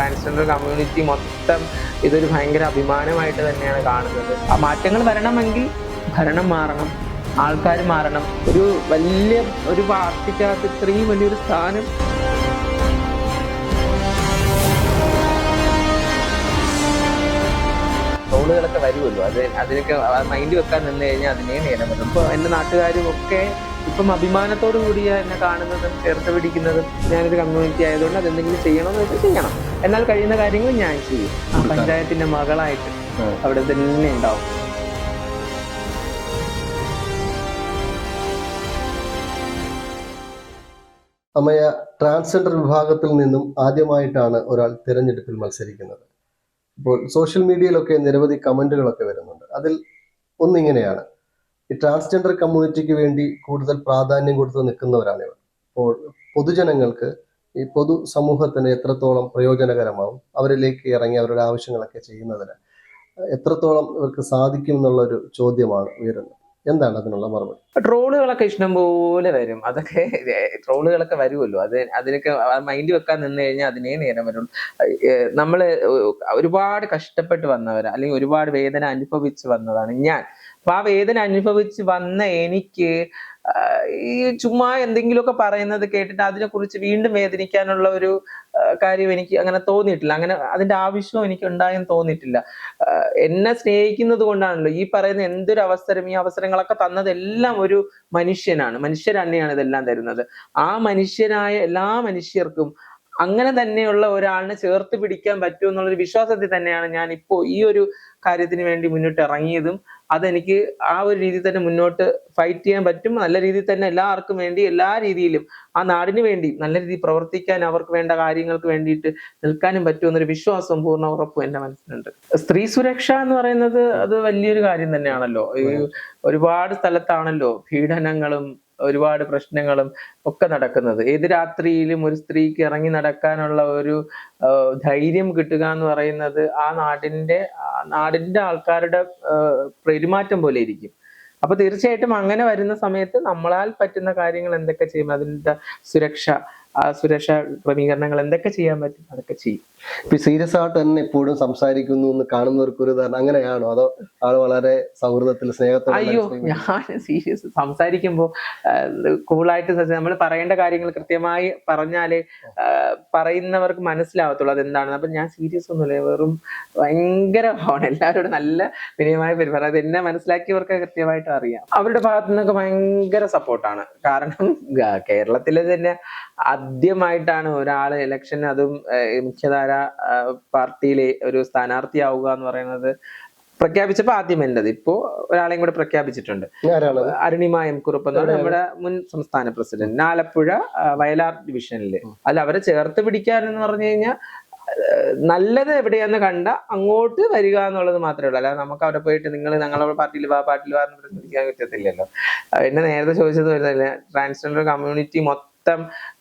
Transgender community മൊത്തം ഇതൊരു ഭയങ്കര അഭിമാനമായിട്ട് തന്നെയാണ് കാണുന്നത്. ആ മാറ്റങ്ങൾ വരണമെങ്കിൽ ഭരണം മാറണം ആൾക്കാർ മാറണം. ഒരു വലിയ ഒരു പാർട്ടിക്കകത്ത് ഇത്രയും വലിയൊരു സ്ഥാനം ട്രോളുകളൊക്കെ വരുമല്ലോ. അത് അതിനൊക്കെ മൈൻഡ് വെക്കാൻ നിന്ന് കഴിഞ്ഞാൽ അതിനെ നേരം വരും. ഇപ്പോൾ എന്റെ നാട്ടുകാരും ഒക്കെ ഇപ്പം അഭിമാനത്തോടു കൂടിയ എന്നെ കാണുന്നതും ചേർത്ത് പിടിക്കുന്നതും ഞാനൊരു കമ്മ്യൂണിറ്റി ആയതുകൊണ്ട് അതെന്തെങ്കിലും ചെയ്യണമെന്ന് വെച്ചാൽ ചെയ്യണം. എന്നാൽ കഴിയുന്ന കാര്യങ്ങൾ ഞാൻ ചെയ്യും. ആ പഞ്ചായത്തിന്റെ മകളായിട്ട് അവിടെ തന്നെ ഉണ്ടാവും. അമ്മയ ട്രാൻസ്ജെൻഡർ വിഭാഗത്തിൽ നിന്നും ആദ്യമായിട്ടാണ് ഒരാൾ തിരഞ്ഞെടുപ്പിൽ മത്സരിക്കുന്നത്. ഇപ്പോൾ സോഷ്യൽ മീഡിയയിലൊക്കെ നിരവധി കമന്റുകളൊക്കെ വരുന്നുണ്ട്. അതിൽ ഒന്നിങ്ങനെയാണ്. ഈ ട്രാൻസ്ജെൻഡർ കമ്മ്യൂണിറ്റിക്ക് വേണ്ടി കൂടുതൽ പ്രാധാന്യം കൊടുത്ത് നിൽക്കുന്നവരാണ് ഇവർ. അപ്പോൾ പൊതുജനങ്ങൾക്ക് ഈ പൊതു സമൂഹത്തിന് എത്രത്തോളം പ്രയോജനകരമാവും അവരിലേക്ക് ഇറങ്ങി അവരുടെ ആവശ്യങ്ങളൊക്കെ ചെയ്യുന്നതിന് എത്രത്തോളം ഇവർക്ക് സാധിക്കും എന്നുള്ള ഒരു ചോദ്യമാണ് ഉയരുന്നത്. എന്താണ് അതിനുള്ള മറുപടി? ട്രോളുകളൊക്കെ ഇഷ്ടം പോലെ വരും. അതൊക്കെ ട്രോളുകളൊക്കെ വരുമല്ലോ. അത് അതിനൊക്കെ മൈൻഡ് വെക്കാൻ നിന്ന് കഴിഞ്ഞാൽ അതിനേ നേരം വരുള്ളൂ. നമ്മൾ ഒരുപാട് കഷ്ടപ്പെട്ട് വന്നവരാ. അല്ലെങ്കിൽ ഒരുപാട് വേദന അനുഭവിച്ച് വന്നതാണ് ഞാൻ. അപ്പൊ ആ വേദന അനുഭവിച്ച് വന്ന എനിക്ക് ഈ ചുമ്മാ എന്തെങ്കിലുമൊക്കെ പറയുന്നത് കേട്ടിട്ട് അതിനെക്കുറിച്ച് വീണ്ടും വേദനിക്കാനുള്ള ഒരു കാര്യം എനിക്ക് അങ്ങനെ തോന്നിയിട്ടില്ല. അങ്ങനെ അതിന്റെ ആവശ്യവും എനിക്ക് ഉണ്ടായെന്ന് തോന്നിയിട്ടില്ല. എന്നെ സ്നേഹിക്കുന്നത് കൊണ്ടാണല്ലോ ഈ പറയുന്ന എന്തൊരു അവസരം ഈ അവസരങ്ങളൊക്കെ തന്നതെല്ലാം ഒരു മനുഷ്യനാണ്. മനുഷ്യർ തന്നെയാണ് ഇതെല്ലാം തരുന്നത്. ആ മനുഷ്യനായ എല്ലാ മനുഷ്യർക്കും അങ്ങനെ തന്നെയുള്ള ഒരാളിനെ ചേർത്ത് പിടിക്കാൻ പറ്റും എന്നുള്ളൊരു വിശ്വാസത്തിൽ തന്നെയാണ് ഞാൻ ഇപ്പോൾ ഈ ഒരു കാര്യത്തിന് വേണ്ടി മുന്നോട്ട് ഇറങ്ങിയതും. അതെനിക്ക് ആ ഒരു രീതിയിൽ തന്നെ മുന്നോട്ട് ഫൈറ്റ് ചെയ്യാൻ പറ്റും. നല്ല രീതിയിൽ തന്നെ എല്ലാവർക്കും വേണ്ടി എല്ലാ രീതിയിലും ആ നാടിന് വേണ്ടി നല്ല രീതിയിൽ പ്രവർത്തിക്കാൻ അവർക്ക് വേണ്ട കാര്യങ്ങൾക്ക് വേണ്ടിയിട്ട് നിൽക്കാനും പറ്റുമെന്നൊരു വിശ്വാസം പൂർണ ഉറപ്പും എന്റെ മനസ്സിലുണ്ട്. സ്ത്രീ സുരക്ഷ എന്ന് പറയുന്നത് അത് വലിയൊരു കാര്യം തന്നെയാണല്ലോ. ഈ ഒരുപാട് സ്ഥലത്താണല്ലോ പീഡനങ്ങളും ഒരുപാട് പ്രശ്നങ്ങളും ഒക്കെ നടക്കുന്നത്. ഏത് രാത്രിയിലും ഒരു സ്ത്രീക്ക് ഇറങ്ങി നടക്കാനുള്ള ഒരു ധൈര്യം കിട്ടുക എന്ന് പറയുന്നത് ആ നാടിന്റെ ആ നാടിന്റെ ആൾക്കാരുടെ പെരുമാറ്റം പോലെ ഇരിക്കും. അപ്പൊ തീർച്ചയായിട്ടും അങ്ങനെ വരുന്ന സമയത്ത് നമ്മളാൽ പറ്റുന്ന കാര്യങ്ങൾ എന്തൊക്കെ ചെയ്യും? അതിന്റെ സുരക്ഷ. ആ സുരക്ഷാ ക്രമീകരണങ്ങൾ എന്തൊക്കെ ചെയ്യാൻ പറ്റും അതൊക്കെ ചെയ്യും. ഇപ്പൊ സീരിയസ് ആയിട്ട് തന്നെ എപ്പോഴും സംസാരിക്കുന്നു എന്ന് കാണുന്നവർക്ക് ഒരു ധാരണ അങ്ങനെയാണോ? അതോ ആൾ വളരെ സൗഹൃദത്തിൽ സ്നേഹത്തോടെ അയ്യോ ഞാൻ സീരിയസ് സംസാരിക്കുമ്പോൾ കൂളായിട്ട് നമ്മൾ പറയേണ്ട കാര്യങ്ങൾ കൃത്യമായി പറഞ്ഞാലേ പറയുന്നവർക്ക് മനസ്സിലാവത്തുള്ളൂ അതെന്താണ്. അപ്പൊ ഞാൻ സീരിയസ് ഒന്നുമില്ല. വെറും ഭയങ്കര ആണ്. എല്ലാവരോടും നല്ല വിനയമായ പരിപാടി അത് എന്നെ മനസ്സിലാക്കിയവർക്ക് കൃത്യമായിട്ട് അറിയാം. അവരുടെ ഭാഗത്തു നിന്നൊക്കെ ഭയങ്കര സപ്പോർട്ടാണ് കാരണം കേരളത്തിലെ തന്നെ ആദ്യമായിട്ടാണ് ഒരാൾ ഇലക്ഷൻ അതും മുഖ്യധാര പാർട്ടിയിലെ ഒരു സ്ഥാനാർത്ഥിയാവുക എന്ന് പറയുന്നത് പ്രഖ്യാപിച്ചപ്പോ ആദ്യം എന്റേത് ഇപ്പോ ഒരാളെയും കൂടെ പ്രഖ്യാപിച്ചിട്ടുണ്ട്. അരുണിമ എം കുറുപ്പ് എന്നാണ് നമ്മുടെ മുൻ സംസ്ഥാന പ്രസിഡന്റ്. ആലപ്പുഴ വയലാർ ഡിവിഷനിൽ. അല്ല അവരെ ചേർത്ത് പിടിക്കാൻ എന്ന് പറഞ്ഞു കഴിഞ്ഞാൽ നല്ലത് എവിടെയാന്ന് കണ്ട അങ്ങോട്ട് വരിക എന്നുള്ളത് മാത്രമേ ഉള്ളൂ. അല്ലാതെ നമുക്ക് അവിടെ പോയിട്ട് നിങ്ങൾ ഞങ്ങളുടെ പാർട്ടിയിൽ വാ പാർട്ടിയിൽ വാ എന്ന് പ്രസംഗിക്കാൻ പറ്റത്തില്ലല്ലോ. എന്നെ നേരത്തെ ചോദിച്ചത് വരുന്നില്ല. ട്രാൻസ്ജെൻഡർ കമ്മ്യൂണിറ്റി മൊത്തം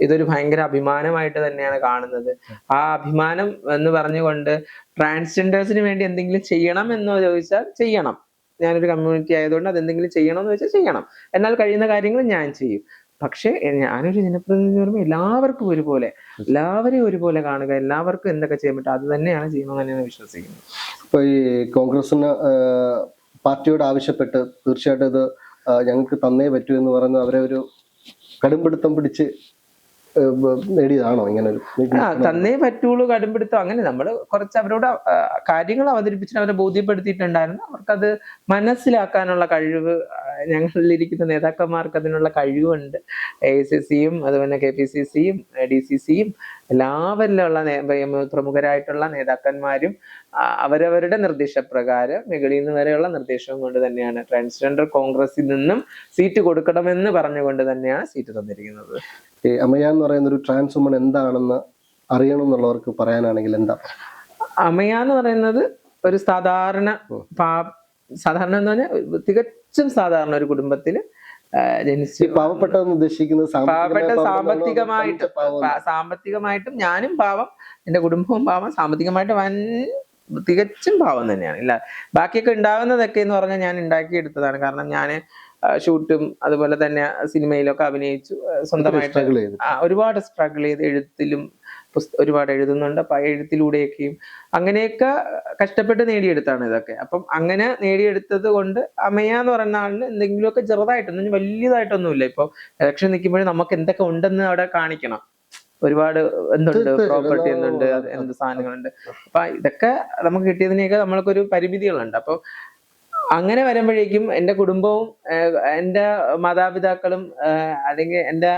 ഇതൊരു ഭയങ്കര അഭിമാനമായിട്ട് തന്നെയാണ് കാണുന്നത്. ആ അഭിമാനം എന്ന് പറഞ്ഞുകൊണ്ട് ട്രാൻസ്ജെൻഡേഴ്സിന് വേണ്ടി എന്തെങ്കിലും ചെയ്യണം എന്ന് ചോദിച്ചാൽ ചെയ്യണം. ഞാനൊരു കമ്മ്യൂണിറ്റി ആയതുകൊണ്ട് അതെന്തെങ്കിലും ചെയ്യണം എന്ന് വെച്ചാൽ ചെയ്യണം. എന്നാൽ കഴിയുന്ന കാര്യങ്ങൾ ഞാൻ ചെയ്യും. പക്ഷേ ഞാനൊരു ജനപ്രതിനിധി പറയുമ്പോൾ എല്ലാവർക്കും ഒരുപോലെ എല്ലാവരെയും ഒരുപോലെ കാണുക എല്ലാവർക്കും എന്തൊക്കെ ചെയ്യാൻ പറ്റും അത് തന്നെയാണ് ചെയ്യണമെന്ന് തന്നെയാണ് വിശ്വസിക്കുന്നത്. ഇപ്പൊ ഈ കോൺഗ്രസിന് പാർട്ടിയോട് ആവശ്യപ്പെട്ട് തീർച്ചയായിട്ടും ഇത് ഞങ്ങൾക്ക് തന്നേ പറ്റൂ എന്ന് പറഞ്ഞ് അവരെ ഒരു കടുംപിടുത്തം പിടിച്ച് നേടിയതാണോ ഇങ്ങനെ ആ തന്നേ പറ്റുള്ളൂ കടുംപിടുത്തം. അങ്ങനെ നമ്മൾ കുറച്ച് അവരോട് കാര്യങ്ങൾ അവതരിപ്പിച്ചിട്ട് അവരെ ബോധ്യപ്പെടുത്തിയിട്ടുണ്ടായിരുന്നു. അവർക്കത് മനസ്സിലാക്കാനുള്ള കഴിവ് ഞങ്ങളിലിരിക്കുന്ന നേതാക്കന്മാർക്ക് അതിനുള്ള കഴിവുണ്ട്. എ സി സിയും അതുപോലെ കെ പി സി സിയും ഡി സി സിയും എല്ലാവരിലുള്ള ഉള്ള പ്രമുഖരായിട്ടുള്ള നേതാക്കന്മാരും അവരവരുടെ നിർദ്ദേശപ്രകാരം മികളിൽ നിന്ന് വരെയുള്ള നിർദ്ദേശവും കൊണ്ട് തന്നെയാണ് ട്രാൻസ്ജെൻഡർ കോൺഗ്രസിൽ നിന്നും സീറ്റ് കൊടുക്കണമെന്ന് പറഞ്ഞുകൊണ്ട് തന്നെയാണ് സീറ്റ് തന്നിരിക്കുന്നത്. അമയ എന്ന് പറയുന്ന ഒരു ട്രാൻസ് വുമൺ എന്താണെന്ന് അറിയണം എന്നുള്ളവർക്ക് പറയാനാണെങ്കിൽ എന്താ? അമയ എന്ന് പറയുന്നത് ഒരു സാധാരണ പാ സാധാരണ എന്ന് പറഞ്ഞാൽ തികച്ചും സാധാരണ ഒരു കുടുംബത്തിൽ ജനിച്ചു പാവപ്പെട്ടതെന്ന് ഉദ്ദേശിക്കുന്നത് പാവപ്പെട്ട സാമ്പത്തികമായ സാമ്പത്തികമായിട്ട് സാമ്പത്തികമായിട്ടും ഞാനും പാവം എന്റെ കുടുംബവും പാവം സാമ്പത്തികമായിട്ട് വൻ തികച്ചും പാവം തന്നെയാണ്. ഇല്ല ബാക്കിയൊക്കെ ഉണ്ടാവുന്നതൊക്കെ എന്ന് പറഞ്ഞാൽ ഞാൻ ഉണ്ടാക്കിയെടുത്തതാണ്. കാരണം ഞാൻ ഷൂട്ടും അതുപോലെ തന്നെ സിനിമയിലൊക്കെ അഭിനയിച്ചു സ്വന്തമായിട്ട് ഒരുപാട് സ്ട്രഗിൾ ചെയ്ത് എഴുത്തിലും ഒരുപാട് എഴുതുന്നുണ്ട്. അപ്പൊ എഴുത്തിലൂടെയൊക്കെയും അങ്ങനെയൊക്കെ കഷ്ടപ്പെട്ട് നേടിയെടുത്താണ് ഇതൊക്കെ. അപ്പം അങ്ങനെ നേടിയെടുത്തത് കൊണ്ട് അമയ എന്ന് പറയുന്ന ആളിന് എന്തെങ്കിലുമൊക്കെ ചെറുതായിട്ടൊന്നും വലിയതായിട്ടൊന്നുമില്ല. ഇപ്പൊ ഇലക്ഷൻ നിൽക്കുമ്പോഴും നമുക്ക് എന്തൊക്കെ ഉണ്ടെന്ന് അവിടെ കാണിക്കണം. ഒരുപാട് എന്തുണ്ട്? പ്രോപ്പർട്ടി എന്തുണ്ട്? എന്ത് സാധനങ്ങളുണ്ട്? അപ്പൊ ഇതൊക്കെ നമുക്ക് കിട്ടിയതിനെയൊക്കെ നമ്മൾക്കൊരു പരിമിതികളുണ്ട്. അപ്പൊ അങ്ങനെ വരുമ്പോഴേക്കും എന്റെ കുടുംബവും എന്റെ മാതാപിതാക്കളും അല്ലെങ്കിൽ എന്റെ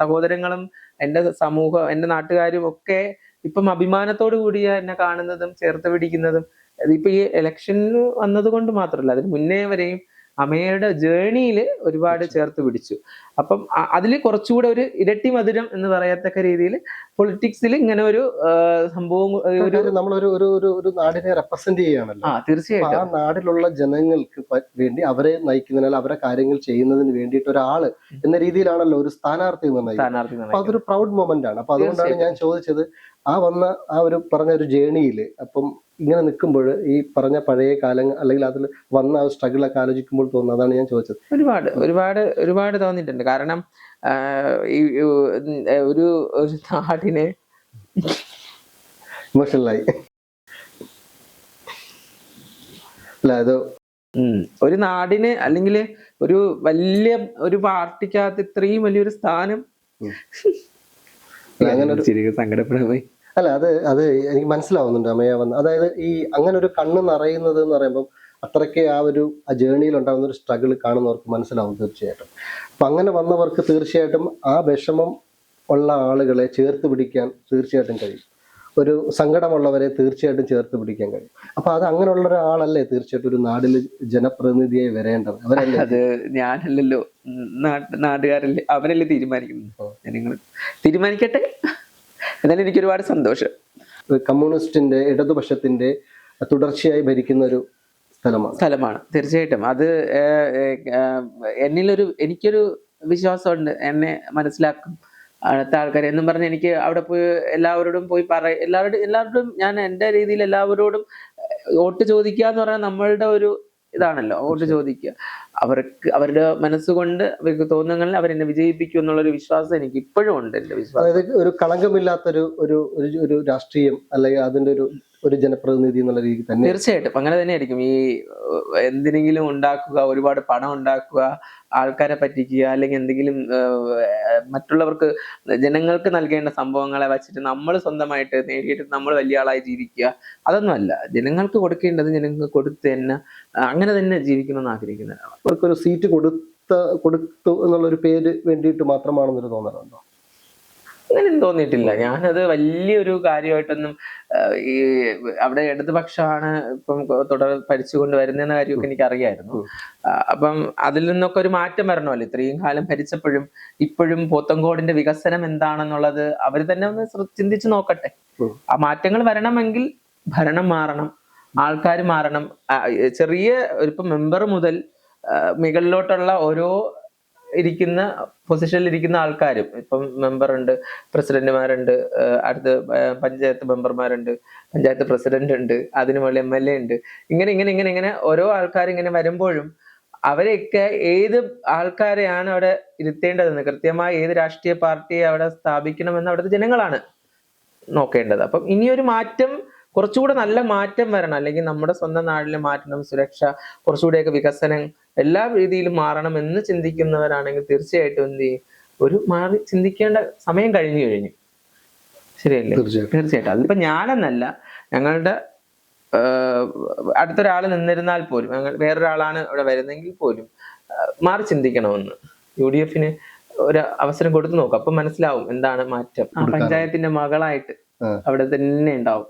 സഹോദരങ്ങളും എന്റെ സമൂഹം എന്റെ നാട്ടുകാരും ഒക്കെ ഇപ്പം അഭിമാനത്തോടു കൂടിയ എന്നെ കാണുന്നതും ചേർത്ത് പിടിക്കുന്നതും ഇപ്പൊ ഈ ഇലക്ഷന് വന്നത് കൊണ്ട് മാത്രമല്ല അതിന് മുന്നേ വരെയും അമ്മയുടെ ജേണിയിൽ ഒരുപാട് ചേർത്ത് പിടിച്ചു. അപ്പം അതിൽ കുറച്ചുകൂടെ ഒരു ഇരട്ടി മധുരം എന്ന് പറയത്തക്ക രീതിയിൽ പൊളിറ്റിക്സിൽ ഇങ്ങനെ ഒരു സംഭവം ഒരു നമ്മളൊരു ഒരു ഒരു ഒരു നാടിനെ റെപ്രസെന്റ് ചെയ്യുകയാണല്ലോ. ആ അപ്പൊ ആ നാടിലുള്ള നാട്ടിലുള്ള ജനങ്ങൾക്ക് വേണ്ടി അവരെ നയിക്കുന്നതിനാൽ അവരെ കാര്യങ്ങൾ ചെയ്യുന്നതിന് വേണ്ടിയിട്ട് ഒരാൾ എന്ന രീതിയിലാണല്ലോ ഒരു സ്ഥാനാർത്ഥി സ്ഥാനാർത്ഥി അതൊരു പ്രൗഡ് മൊമെന്റ് ആണ് അപ്പൊ അതുകൊണ്ടാണ് ഞാൻ ചോദിച്ചത് ആ വന്ന ആ ഒരു പറഞ്ഞ ഒരു ജേണിയിൽ അപ്പം ഇങ്ങനെ നിൽക്കുമ്പോൾ ഈ പറഞ്ഞ പഴയ കാലങ്ങൾ അല്ലെങ്കിൽ അതിൽ വന്ന ആ സ്ട്രഗിൾ ഒക്കെ ആലോചിക്കുമ്പോൾ തോന്നുന്നു. അതാണ് ഞാൻ ചോദിച്ചത്. ഒരുപാട് ഒരുപാട് ഒരുപാട് തോന്നിയിട്ടുണ്ട്. കാരണം ഈ ഒരു ഒരു നാടിനെ ഇമോഷണലായി. അല്ല അത് ഒരു നാടിന് അല്ലെങ്കിൽ ഒരു വലിയ ഒരു പാർട്ടിക്കകത്ത് ഇത്രയും വലിയൊരു സ്ഥാനം. അങ്ങനെ ഒരു ശരി സങ്കടപ്പെടുപോയി അല്ല അത് അത് എനിക്ക് മനസ്സിലാവുന്നുണ്ട് അമ്മയെ വന്ന്. അതായത് ഈ അങ്ങനെ ഒരു കണ്ണ് നിറയുന്നത് എന്ന് പറയുമ്പോൾ അത്രയ്ക്ക് ആ ഒരു ആ ജേണിയിൽ ഉണ്ടാകുന്ന ഒരു സ്ട്രഗിൾ കാണുന്നവർക്ക് മനസ്സിലാവും തീർച്ചയായിട്ടും. അപ്പം അങ്ങനെ വന്നവർക്ക് തീർച്ചയായിട്ടും ആ വിഷമം ഉള്ള ആളുകളെ ചേർത്ത് പിടിക്കാൻ തീർച്ചയായിട്ടും കഴിയും. ഒരു സങ്കടമുള്ളവരെ തീർച്ചയായിട്ടും ചേർത്ത് പിടിക്കാൻ കഴിയും. അപ്പൊ അത് അങ്ങനെയുള്ള ഒരാളല്ലേ തീർച്ചയായിട്ടും ഒരു നാടിൽ ജനപ്രതിനിധിയായി വരേണ്ടത്? അവരല്ലേ? അത് ഞാനല്ലല്ലോ നാട്ടുകാരല്ലേ അവരല്ലേ തീരുമാനിക്കുന്നത്. ജനങ്ങൾ തീരുമാനിക്കട്ടെ? എന്നാലും എനിക്ക് ഒരുപാട് സന്തോഷം. കമ്മ്യൂണിസ്റ്റിന്റെ ഇടതുപക്ഷത്തിന്റെ തുടർച്ചയായി ഭരിക്കുന്ന ഒരു സ്ഥലമാണ്. സ്ഥലമാണ് തീർച്ചയായിട്ടും. അത് എന്നിലൊരു എനിക്കൊരു വിശ്വാസമുണ്ട് എന്നെ മനസ്സിലാക്കും. അടുത്ത ആൾക്കാർ എന്നും പറഞ്ഞ് എനിക്ക് അവിടെ പോയി എല്ലാവരോടും പോയി പറ എല്ലാവരോടും എല്ലാവരോടും ഞാൻ എന്റെ രീതിയിൽ എല്ലാവരോടും വോട്ട് ചോദിക്കുക എന്ന് പറഞ്ഞാൽ നമ്മളുടെ ഒരു ഇതാണല്ലോ വോട്ട് ചോദിക്കുക. അവർക്ക് അവരുടെ മനസ്സുകൊണ്ട് അവർക്ക് തോന്നുന്നങ്ങളിൽ അവരെന്നെ വിജയിപ്പിക്കും എന്നുള്ളൊരു വിശ്വാസം എനിക്ക് ഇപ്പോഴും ഉണ്ട് എന്റെ വിശ്വാസം. അതായത് ഒരു കളങ്കമില്ലാത്തൊരു ഒരു ഒരു ഒരു രാഷ്ട്രീയം അല്ലെങ്കിൽ അതിന്റെ ഒരു ഒരു ജനപ്രതിനിധി എന്നുള്ള രീതി തന്നെ തീർച്ചയായിട്ടും. അങ്ങനെ തന്നെയായിരിക്കും. ഈ എന്തിനെങ്കിലും ഉണ്ടാക്കുക ഒരുപാട് പണം ഉണ്ടാക്കുക ആൾക്കാരെ പറ്റിക്കുക അല്ലെങ്കിൽ എന്തെങ്കിലും മറ്റുള്ളവർക്ക് ജനങ്ങൾക്ക് നൽകേണ്ട സംഭവങ്ങളെ വച്ചിട്ട് നമ്മൾ സ്വന്തമായിട്ട് നേടിയിട്ട് നമ്മൾ വലിയ ആളായി ജീവിക്കുക അതൊന്നുമല്ല ജനങ്ങൾക്ക് കൊടുക്കേണ്ടത് ജനങ്ങൾക്ക് കൊടുത്ത് തന്നെ അങ്ങനെ തന്നെ ജീവിക്കണമെന്ന് ആഗ്രഹിക്കുന്നു അവർക്കൊരു സീറ്റ് കൊടുത്ത കൊടുത്തു എന്നുള്ളൊരു പേര് വേണ്ടിയിട്ട് മാത്രമാണെന്നൊരു തോന്നലുണ്ടോ? അങ്ങനെയൊന്നും തോന്നിയിട്ടില്ല. ഞാനത് വലിയൊരു കാര്യമായിട്ടൊന്നും ഈ അവിടെ ഇടതുപക്ഷമാണ് ഇപ്പം തുടർ ഭരിച്ചുകൊണ്ട് വരുന്നതെന്ന കാര്യമൊക്കെ എനിക്ക് അറിയായിരുന്നു അപ്പം അതിൽ നിന്നൊക്കെ ഒരു മാറ്റം വരണമല്ലോ? ഇത്രയും കാലം ഭരിച്ചപ്പോഴും ഇപ്പോഴും പോത്തങ്കോടിന്റെ വികസനം എന്താണെന്നുള്ളത് അവർ തന്നെ ഒന്ന് ചിന്തിച്ചു നോക്കട്ടെ. ആ മാറ്റങ്ങൾ വരണമെങ്കിൽ ഭരണം മാറണം ആൾക്കാർ മാറണം. ചെറിയ ഇപ്പം മെമ്പർ മുതൽ മുകളിലോട്ടുള്ള ഓരോ ഇരിക്കുന്ന പൊസിഷനിൽ ഇരിക്കുന്ന ആൾക്കാരും. ഇപ്പം മെമ്പർ ഉണ്ട് പ്രസിഡന്റുമാരുണ്ട് അടുത്ത് പഞ്ചായത്ത് മെമ്പർമാരുണ്ട് പഞ്ചായത്ത് പ്രസിഡന്റ് ഉണ്ട് അതിനു മുകളിൽ എം എൽ എ ഉണ്ട്. ഇങ്ങനെ ഇങ്ങനെ ഇങ്ങനെ ഇങ്ങനെ ഓരോ ആൾക്കാർ ഇങ്ങനെ വരുമ്പോഴും അവരെയൊക്കെ ഏത് ആൾക്കാരെയാണ് അവിടെ ഇരുത്തേണ്ടതെന്ന് കൃത്യമായി ഏത് രാഷ്ട്രീയ പാർട്ടിയെ അവിടെ സ്ഥാപിക്കണമെന്ന് അവിടുത്തെ ജനങ്ങളാണ് നോക്കേണ്ടത്. അപ്പം ഇനിയൊരു മാറ്റം കുറച്ചുകൂടെ നല്ല മാറ്റം വരണം. അല്ലെങ്കിൽ നമ്മുടെ സ്വന്തം നാട്ടിൽ മാറ്റണം സുരക്ഷ കുറച്ചുകൂടെയൊക്കെ വികസനം എല്ലാ രീതിയിലും മാറണം എന്ന് ചിന്തിക്കുന്നവരാണെങ്കിൽ തീർച്ചയായിട്ടും എന്ത് ചെയ്യും? ഒരു മാറി ചിന്തിക്കേണ്ട സമയം കഴിഞ്ഞു കഴിഞ്ഞു. ശരിയല്ലേ? തീർച്ചയായിട്ടും. അതിപ്പോ ഞാനെന്നല്ല ഞങ്ങളുടെ അടുത്തൊരാൾ നിന്നിരുന്നാൽ പോലും ഞങ്ങൾ വേറൊരാളാണ് ഇവിടെ വരുന്നെങ്കിൽ പോലും മാറി ചിന്തിക്കണമെന്ന്. യു ഡി എഫിന് ഒരു അവസരം കൊടുത്തു നോക്കും. അപ്പൊ മനസ്സിലാവും എന്താണ് മാറ്റം. പഞ്ചായത്തിന്റെ മകളായിട്ട് അവിടെ തന്നെ ഉണ്ടാവും.